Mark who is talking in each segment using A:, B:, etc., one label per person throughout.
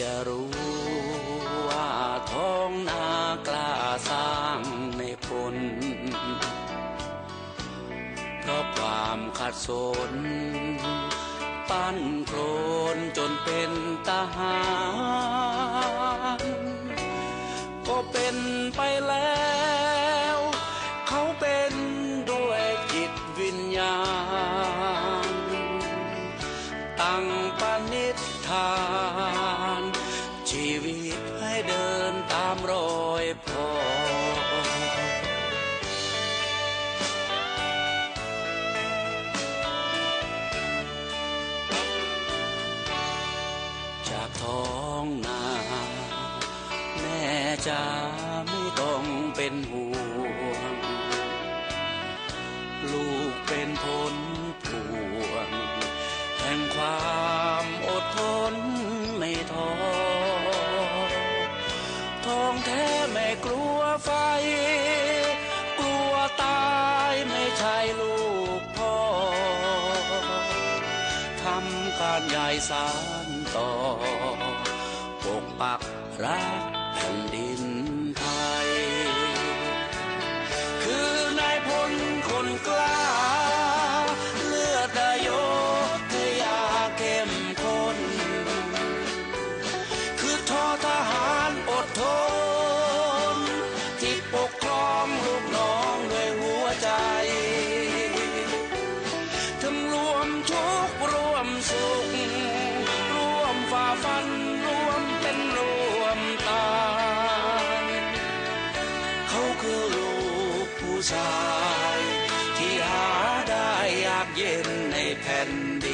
A: จะรู้ว่าท้องนากล้าสร้างไม่พ้นเพราะความขัดสน ปั้นโครนจนเป็นทหารก็เป็นไปแล้ว จะไม่ต้องเป็นห่วง ลูกเป็นผลพวง แห่งความอดทนไม่ท้อทองแท้ไม่กลัวไฟ กลัวตายไม่ใช่ลูกพ่อทำการใหญ่สารต่อปกปักรัก ชาย ที่หาได้ยากเย็นในแผ่นดิน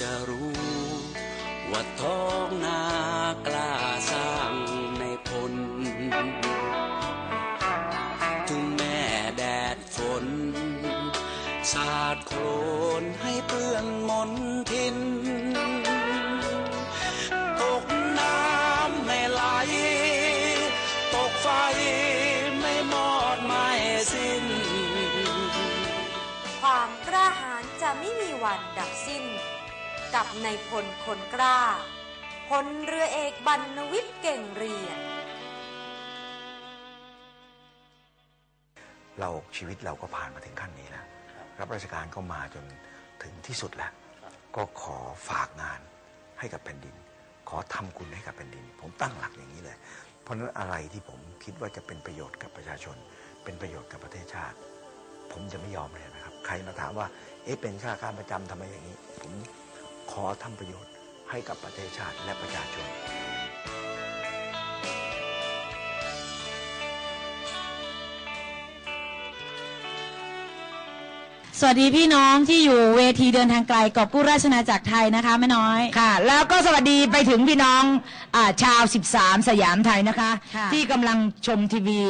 A: จะรู้ ว่าท้องนากล้าสร้างในพลถึงแม่แดดฝน สาดโครนให้เปื้อนมนทิน กั
B: บในพลคนกล้า พลเรือเอกบรรณวิทย์เก่งเรียน
C: เราชีวิตเราก็ผ่านมาถึงขั้นนี้แล้ว รับราชการก็มาจนถึงที่สุดแล้ว ก็ขอฝากงานให้กับแผ่นดิน ขอทำคุณให้กับแผ่นดิน ผมตั้งหลักอย่างนี้เลย เพราะนั้นอะไรที่ผมคิดว่าจะเป็นประโยชน์กับประชาชน เป็นประโยชน์กับประเทศชาติ ผมจะไม่ยอมเลยนะครับ ใครมาถามว่า เอ๊ะเป็นข้าราชการประจำทำไมอย่างนี้ ผม ขอทำประโยชน์ให้กับประเทศชาติและประชาชน
D: สวัสดีพี่น้องที่อยู่เวทีเดินทางไกลกอบกู้ราชนาจักรไทยนะคะแม่น้อย
E: ค่ะ แล้วก็สวัสดีไปถึงพี่น้องอาชาว 13 สยามไทยนะคะ
D: ค่ะ
E: ที่กำลังชมทีวี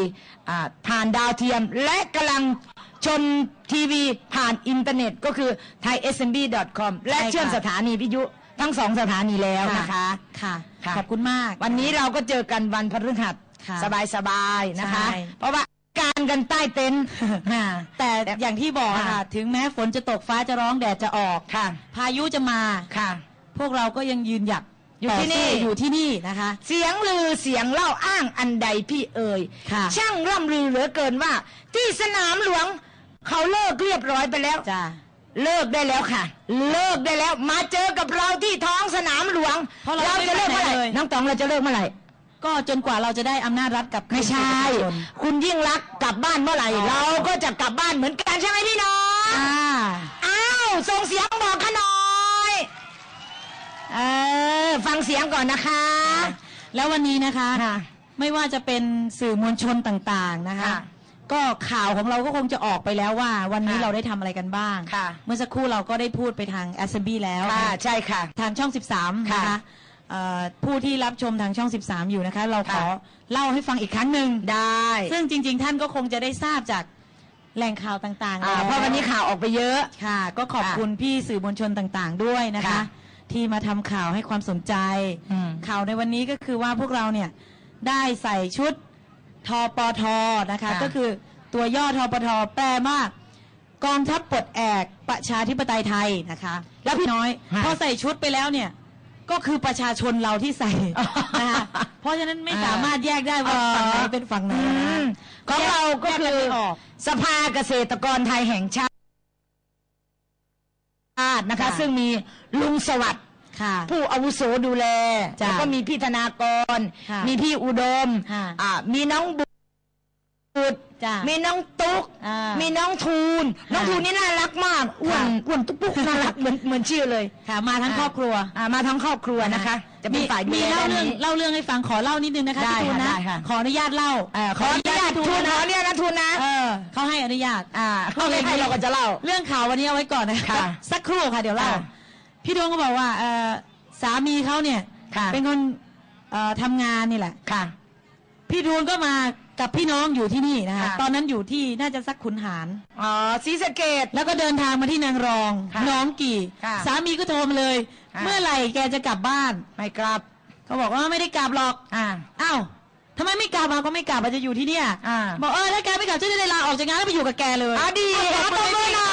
E: อ่าผ่านดาวเทียมและกำลัง ชมทีวีผ่านอินเทอร์เน็ตก็คือ thaismb.com และเชื่อมสถานีวิทยุทั้งสองสถานีแล้วนะคะ
D: ค่ะ
E: ค่ะ
D: ขอบคุณมาก
E: วันนี้เราก็เจอกันวันพฤหัส
D: ค่ะ
E: สบายๆนะคะ
D: ใช่
E: เพราะว่าการกันใต้เต็นท์ค่ะ
D: แต่อย่างที่บอก
E: ค่ะ
D: ค่ะ ถึงแม้ฝนจะตกฟ้าจะร้องแดดจะออก
E: ค่ะ
D: พายุจะมา
E: ค่ะ
D: พวกเราก็ยังยืนหยัด
E: อยู่ที่นี่
D: ต่สู้อยู่ที่นี่นะคะ
E: เสียงลือเสียงเล่าอ้างอันใดพี่เอ่ย
D: ค่ะ
E: ช่างร่ำลือเหลือเกินว่า ที่สนามหลวง เขาเลิกเรียบร้อยไปแล้ว
D: จ้า
E: เลิกได้แล้วค่ะ เลิกได้แล้ว มาเจอกับเราที่ท้องสนามหลวง
D: เพราะเรา
E: จะเลิกเมื่อไหร่
D: ไม่ไปไหนเลย
E: น้องตองเราจะเลิกเมื่อไหร่
D: ก็จนกว่าเราจะได้อำนาจรัฐกับ
E: ไม่ใช่
D: ประาชน
E: คุณยิ่งรักษณ์กลับบ้านเมื่อไหร่
D: อ๋อ
E: เราก็จะกลับบ้านเหมือนกันใช่ไหมพี่น้อง
D: อ่า
E: อ้าวส่งเสียงบอกขน่อยเออฟังเสียงก่อนนะคะ
D: แล้ววันนี้นะคะ
E: ค่ะ
D: ไม่ว่าจะเป็นสื่อมวลชนต่างๆนะคะ
E: ค่ะ
D: ก็ข่าวของเราก็คงจะออกไปแล้วว่า วันนี้
E: ค่ะ
D: เราได้ทำอะไรกันบ้าง
E: ค่ะ
D: เมื่อสักครู่เราก็ได้พูดไปทาง s อ b แล้ว
E: ค่ะใช่ค่ะ
D: ทางช่อง 13
E: ค่ะ
D: นะคะเอ่อผู้ที่รับชมทางช่อง 13 อยู่นะคะ เราขอ
E: ค่ะ
D: เล่าให้ฟังอีกครั้งหนึ่ง
E: ได้
D: ซึ่งจริง ๆ ท่านก็คงจะได้ทราบจากแหล่งข่าวต่างๆ
E: อ่า
D: แล้ว
E: เพราะวันนี้ข่าวออกไปเยอะ
D: ค่ะก็ขอบ
E: ค่ะ
D: คุณพี่สื่อมวลชนต่างๆ ด้วยนะคะ
E: ค่ะ
D: ที่มาทำข่าวให้ความสนใจ
E: อืม
D: ข่าวในวันนี้ก็คือว่าพวกเราเนี่ยได้ใส่ชุด ทปทนะคะ
E: ค่ะ
D: ก็คือตัวย่อทปทแปลว่ากองทัพปลดแอกประชาธิปไตยไทยนะคะ แล้วพี่น้อย
E: ค่ะ
D: พอใส่ชุดไปแล้วเนี่ยก็คือประชาชนเราที่ใส่นะคะเพราะฉะนั้นไม่สามารถแยกได้ว่าฝั่งไหนเป็นฝั่งไหน
E: อื
D: นะ
E: มของเราก็
D: แย
E: คื
D: น
E: อ
D: ไม่ออก
E: สภาเกษตรกรไทยแห่งชาตินะคะ
D: ค่ะ
E: ซึ่งมีลุงสวัสดิ์
D: ค่ะ
E: ผู้อาวุโสดูแล
D: จ้ะ
E: แล้วก็มีพี่ธนากร
D: ค่ะ
E: มีพี่อุดม
D: ค่ะ
E: อ่ามีน้องบุตร
D: จ้ะ
E: มีน้องตุ๊ก
D: อ่ามี
E: มีน้องทูนน้อง
D: ค่ะ
E: ทูนนี่น่ารักมากอ้วน
D: ค่ะ
E: อ้วนตุ๊กปุ๊กน่ารักเหมือนเหมือนชื่อเลย
D: ค่ะ มาทั้งครอบครัว
E: อ่ามาทั้งครอบครัวนะคะ จะเป็นฝ่ายดู
D: มี
E: แล
D: เล่า
E: ด้าน
D: เรื่อง
E: นี้
D: เล่าเรื่องให้ฟังขอเล่านิดนึงนะคะ
E: ได้
D: พี่ทูน
E: ค่ะ
D: นะ
E: ได้ค่ะ
D: ขออนุญาตเล่า
E: เอ่อขออนุญาต
D: พี่
E: ทูน
D: นะ
E: ขออนุญาตนะทูนนะ
D: เออเขาให้อนุญาต
E: อ่าเขาไม่ให้เราก็จะเล่า
D: เรื่องข่าววันนี้เอาไว้ก่อนนะ
E: ค่ะ
D: สักครู่ค่ะเดี๋ยวเล่า
E: ค่ะ
D: พี่ดวงก็บอกว่าเอ่อสามีเขาเนี่ย
E: ค่ะ
D: เป็นคนเอ่อทำงานนี่แหละ
E: ค่ะ
D: พี่ดวงก็มากับพี่น้องอยู่ที่นี่นะคะ
E: ค่ะ
D: ตอนนั้นอยู่ที่น่าจะสักขุนหาร
E: อ๋อศรีสะเกด
D: แล้วก็เดินทางมาที่นางรอง
E: ค่ะ
D: น้องกี่
E: ค่ะ
D: สามีก็โทรมาเลย
E: ค่ะ
D: เมื่อไหร่แกจะกลับบ้าน
E: ไม่กลับ
D: เขาบอกว่าไม่ได้กลับหรอก
E: อ่า
D: อ้าวทำไมไม่กลับมาก็ไม่กลับมาจะอยู่ที่เนี่ย
E: อ่า
D: บอกเออถ้าแกไม่กลับฉันจะได้ลาออกจากงานแล้วไปอยู่กับแกเลย
E: อะดี
D: ข
E: ข
D: อ
E: อ
D: ต
E: ต
D: บบมื
E: มื
D: อ
E: อ
D: ห
E: ห
D: น่
E: น่
D: อ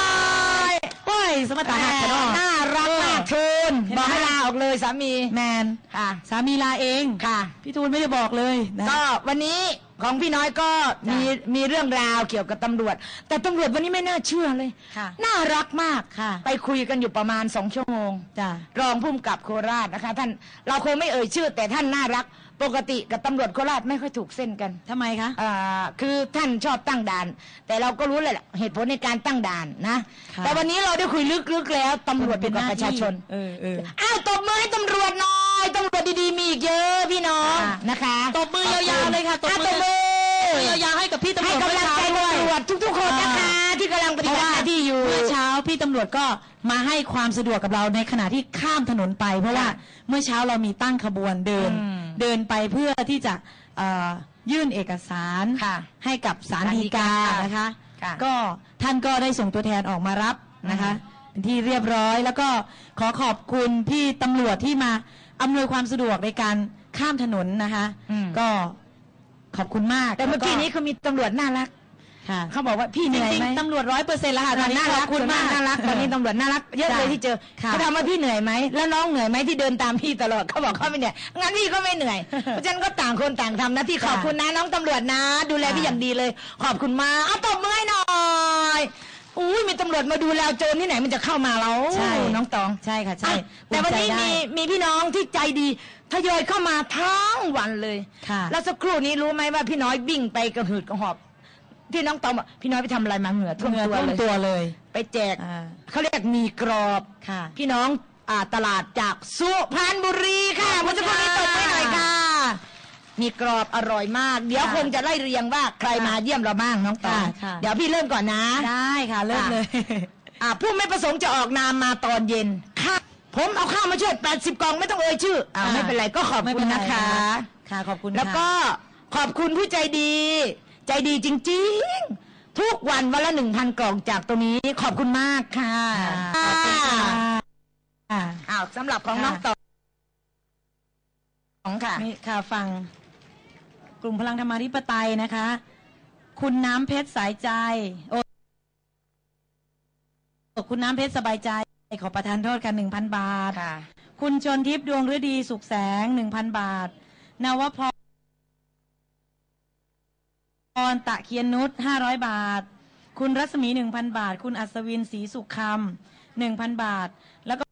E: อยย
D: โอ้ยสมรรถหักกันเนาะ
E: น่ารัก มากทูน
D: เห็นไหม
E: บอกให้ลาออกเลยสามี
D: แมน
E: ค่ะ
D: สามีลาเอง
E: ค่ะ
D: พี่ทูนไม่ได้บอกเลยนะ
E: ก็วันนี้ของพี่น้อยก็
D: จ้ะ
E: มีมีเรื่องราวเกี่ยวกับตำรวจ แต่ตำรวจวันนี้ไม่น่าเชื่อเลย
D: ค่ะ
E: น่ารักมาก
D: ค่ะ
E: ไปคุยกันอยู่ประมาณสองชั่วโมง
D: จ้ะ
E: รองผู้กำกับโคราชนะคะ ท่านเราคงไม่เอ่ยชื่อ แต่ท่านน่ารัก ปกติกับตำรวจโคราชไม่ค่อยถูกเส้นกัน
D: ทำไมคะ
E: อ่าคือท่านชอบตั้งด่าน แต่เราก็รู้เลยแหละเหตุผลในการตั้งด่านนะ
D: ค่ะ
E: แต่วันนี้เราได้คุยลึกๆแล้วตำรวจเป็นกับประชาชน
D: เออเออ
E: อ้าวตบมือให้ตำรวจหน่อยตำรวจดีๆมีอีกเยอะพี่น้อง
D: ค่ะ
E: นะคะ
D: ตบมือยาวๆเลยค่ะตบ
E: อ่
D: มือ
E: ตบมือ
D: ยาวๆให้กับพี่ตำร
E: ให้
D: วจ
E: กำลังใจ
D: เมื่อเช้าด้วย
E: ตำรวจทุกๆคนนะคะ
D: อ่า
E: ที่กำลังป
D: เพ
E: ฏิ
D: ราะ
E: บัติ
D: ว่า
E: หน้าที่อยู่
D: เมื่อเช้าพี่ตำรวจก็มาให้ความสะดวกกับเราในขณะที่ข้ามถนนไป เพราะว่า
E: ค่ะ
D: เมื่อเช้าเรามีตั้งขบวนเดิน
E: อืม
D: เดินไปเพื่อที่จะเอ่อยื่นเอกสาร
E: ค่ะ
D: ให้กับศาล
E: ศาลฎี
D: ฎีกากานะคะ
E: ค่ะ
D: ก็ท่านก็ได้ส่งตัวแทนออกมารับนะคะเป็นที่เรียบร้อยแล้วก็ขอขอบคุณพี่ตำรวจที่มาอำนวยความสะดวกในการข้ามถนนนะคะ
E: อืม
D: ก็ขอบคุณมาก
E: แต่เมื่อกี้นี้
D: แล้ว
E: เขามีตำรวจน่ารัก
D: ค่ะ
E: เขาบอกว่าพี่เหนื่อย
D: จริง
E: ไหม
D: ๆตำรวจร้อยเปอร์เซ็นต์แล้วค่ะตอนนี้
E: น่า
D: ข
E: รั
D: อกบคุณมาก
E: น่ารักตอนนี้ตำรวจน่ารักเยอะ
D: จ้ะ
E: เลยที่เจอ
D: ค่ะ
E: เขาถามว่าพี่เหนื่อยไหมแล้วน้องเหนื่อยไหมที่เดินตามพี่ตลอดเขาบอกเขาไม่เหนื่อยงั้นพี่ก็ไม่เหนื่อยเพราะฉะนั้นก็ต่างคนต่างทำหน้าที่ขอบคุณนะน้องตำรวจนะ ดูแลพี่อย่างดีเลย ขอบคุณมากเอาตบมือให้หน่อยอุ้ยมีตำรวจมาดูแลโจรที่ไหนมันจะเข้ามาเรา
D: ใช่
E: น้องตอง
D: ใช่ค่ะใช่
E: อะแต่วันนี้
D: ภูมิใจ
E: มี
D: ได้
E: มีพี่น้องที่ใจดีทยอยเข้ามาทั้งวันเลย
D: ค่ะ
E: แล้วสักครู่นี้รู้ไหมว่าพี่น้อยวิ่งไปกระหืดกระหอบ ที่น้องตองบอกพี่น้อยไปทำอะไรมาเหงื่อท่วม
D: เหงื่อ
E: ตัว
D: ท่วม
E: เลย
D: ตัวเลย
E: ไปแจก
D: อ่า
E: เขาเรียกมีกรอบ
D: ค่ะ
E: พี่น้องอ่าตลาดจากสุพรรณบุรีค่ะ
D: ขอบคุ
E: เมื่อ
D: ณ
E: สักครู่นี้ตบไว้หน่อยค่ะ มีกรอบอร่อยมาก เดี๋ยว
D: ค่ะ
E: คงจะไล่เรียงว่าใครมาเยี่ยมเราบ้างน้องตอง
D: ค่ะค่ะ
E: เดี๋ยวพี่เริ่มก่อนนะ
D: ได้ค่ะ เริ่มเลย
E: อ่าผู้ไม่ประสงค์จะออกนามมาตอนเย็นค่ะผมเอาข้าวมาช่วย 80กล่องไม่ต้องเอ่ยชื่ออ่า
D: อ่า
E: ไม่เป็นไรก็ขอบ
D: ไม่
E: คุ
D: เป็
E: ณ
D: นไร
E: นะคะ
D: ค่ะขอบคุณ
E: แล้ว
D: ค่ะ
E: ก็ขอบคุณผู้ใจดี ใจดีจริง ๆ ทุกวันวันละหนึ่งพันกล่องจากตรงนี้ขอบคุณมากค่ะ
D: ขอบคุณค่ะค่ะ
E: อ้าวสำหรับของน้องต่อของค่ะ
D: นี่ค่ะฟัง กลุ่มพลังธรรมาธิปไตยนะคะ คุณน้ำเพชรสายใจ โอ้คุณน้ำเพชรสบายใจ ขอประทานโทษค่ะหนึ่งพันบาท
E: ค่ะ
D: คุณชนทิพย์ดวงฤดีสุขแสง1,000บาท นวพร พรตะเคียนนุช500บาท คุณรัศมี1,000บาท คุณอัศวินศรีสุขคำ1,000บาท แล้วก็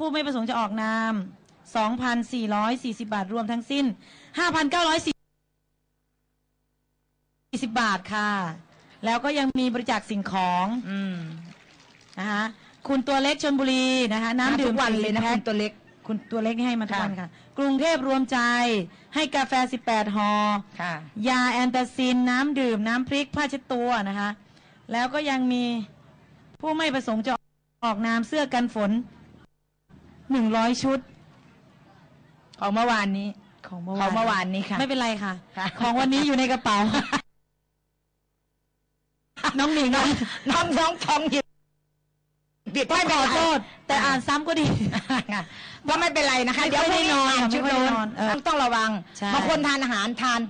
D: ผู้ไม่ประสงค์จะออกนาม2,440บาท รวมทั้งสิ้น5,940บาทค่ะ แล้วก็ยังมีบริจาคสิ่งของ
E: อืม
D: นะคะคุณตัวเล็กชนบุรีนะคะ น้ำดื่ม
E: ทุกวันเลยนะ
D: แพ็
E: คุ
D: ค
E: ณตัวเล็ก
D: คุณตัวเล็กนี่ให้มาทุก
E: ค่ะ
D: วันค่ะ กรุงเทพรวมใจ ให้กาแฟ 18หอ
E: ค่ะ
D: ยาแอนตาซิน น้ำดื่ม น้ำพริกผ้าเช็ดตัวนะคะ แล้วก็ยังมีผู้ไม่ประสงค์จะออกนามเสื้อกันฝน 100 ชุด
E: ของเมื่อวานนี้
D: ของเมื่อ
E: ของเมื่อ
D: วาน
E: วานนี้ค่ะ
D: ไม่เป็นไรค่ะ
E: ค่ะ
D: ของวันนี้อยู่ในกระเป๋า น้องหนิง
E: น้องน้องน้องทองหยิบหยิ บ
D: ต้อ
E: ไม่
D: ง
E: เป็
D: ข
E: น
D: อ
E: ไร
D: โทษแต่อ่านซ้ำก็ดี
E: ก็ไม่เป็นไรนะคะ
D: ไม่
E: เดี๋ยว
D: ค่อยได้นอน
E: พรุ่ง
D: ไม่
E: ชุด
D: ค่อยได้
E: โน้น
D: นอนเออ
E: ต้องระวัง
D: ใช่
E: บางคนทานอาหารทาน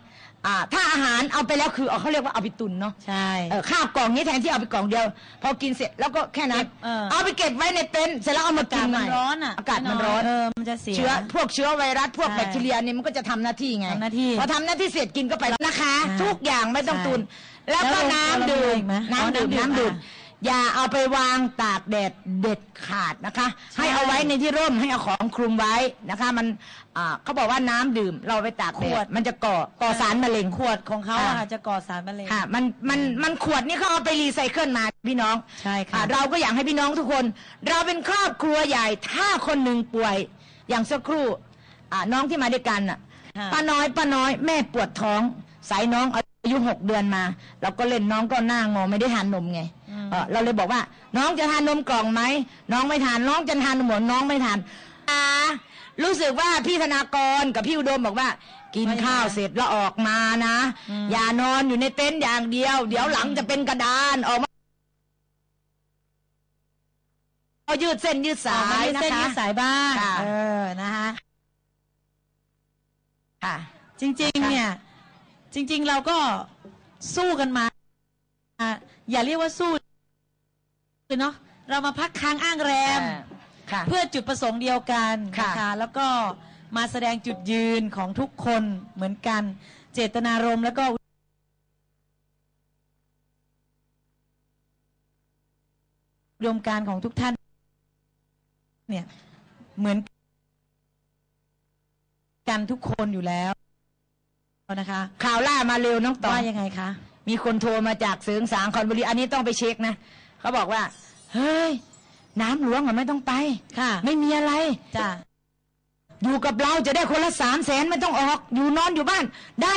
E: อ่าถ้าอาหารเอาไปแล้วคือเอาเขาเรียกว่าเอาไปตุนเนาะ
D: ใช่
E: เออข้าวกล่องนี้แทนที่เอาไปกล่องเดียว พอกินเสร็จแล้วก็แค่นั้น
D: เก็บเออ
E: เอาไปเก็บไว้ในเต็นท์เสร็จแล้วเอามา
D: อา
E: กิ
D: กาศ
E: นให
D: มันร้อนอะ
E: อากาศมันร้อน
D: เออมันจะเสีย
E: เชื้อพวกเชื้อไวรัสพวก
D: ใช่
E: แบคทีเรียเนี่ยมันก็จะทำหน้าที่ไง
D: ทำหน้าที่
E: พอทำหน้าที่เสร็จกินก็ไปแล้วนะคะ
D: อ่า
E: ทุกอย่างไม่ต้อง
D: ใช่
E: ตุน แล้วก็
D: แล้ว
E: น้ำ
D: เรา
E: ดื่
D: เรามี
E: ม
D: อีกไหม
E: น้ำดื่ม
D: อ๋อน้ำดื่ม
E: น้ำดื่ม
D: อะ
E: อย่าเอาไปวางตากแดดเด็ดขาดนะคะ
D: ใช่
E: ให้เอาไว้ในที่ร่มให้เอาของคลุมไว้นะคะ มันอ่าเขาบอกว่าน้ำดื่มเราไปตากแด
D: ขว
E: ด
D: ด
E: มันจะก่อก่อสารมะเร็ง
D: ขวดของเขา
E: อ่า
D: อาจจะก่อสารมะเร็ง
E: ค่ะมันมันมันขวดนี่เขาเอาไปรีไซเคิลมาพี่น้อง
D: ใช่ค่ะ
E: อ่าเราก็อยากให้พี่น้องทุกคน เราเป็นครอบครัวใหญ่ ถ้าคนหนึ่งป่วย อย่างสักครู่อ่าน้องที่มาด้วยกันน่ะ
D: ค่ะ
E: ป้าน้อยป้าน้อยแม่ปวดท้อง สายน้องอา ยุหกเดือนมา เราก็เล่นน้องก็หน้างอไม่ได้ทานนมไงเออเราเลยบอกว่า น้องจะทานนมกล่องไหมน้องไม่ทานน้องจะทานนมหมดน้องไม่ทานอ่ารู้สึกว่าพี่ธนากรกับพี่อุดมบอกว่า กินข้าวเสร็จแล้วออกมานะ อย่านอนอยู่ในเต็นท์อย่างเดียว เดี๋ยวหลังจะเป็นกระดานออกมาเอายืดเส้นยืดสา
D: ออกม
E: ย
D: ยืด
E: นะ
D: เส้น
E: คะ
D: ยืดสายบ้าง
E: ค่ะ
D: เออนะคะ
E: ค่ะ
D: จริง ๆ เนี่ย จริง ๆ เราก็สู้กันมาอะอย่าเรียกว่าสู้เลยเนาะเรามาพักค้างอ้างแรม
E: ค่ะ
D: เพื่อจุดประสงค์เดียวกัน
E: ค่ะ
D: นะคะแล้วก็มาแสดงจุดยืนของทุกคนเหมือนกัน เจตนารมณ์แล้วก็อุดมการณ์ของทุกท่านเนี่ยเหมือนกันทุกคนอยู่แล้ว นะคะ
E: ข่าวล่ามาเร็วน้องต่อ
D: ว่ายังไงคะ
E: มีคนโทรมาจากเสริงสางคอนบุรีอันนี้ต้องไปเช็คนะเขาบอกว่า เฮ้ย น้ำหลวงอะไม่ต้องไป
D: ค่ะ
E: ไม่มีอะไร
D: จ้ะ
E: อยู่กับเราจะได้คนละสามแสนไม่ต้องออก อยู่นอนอยู่บ้านได้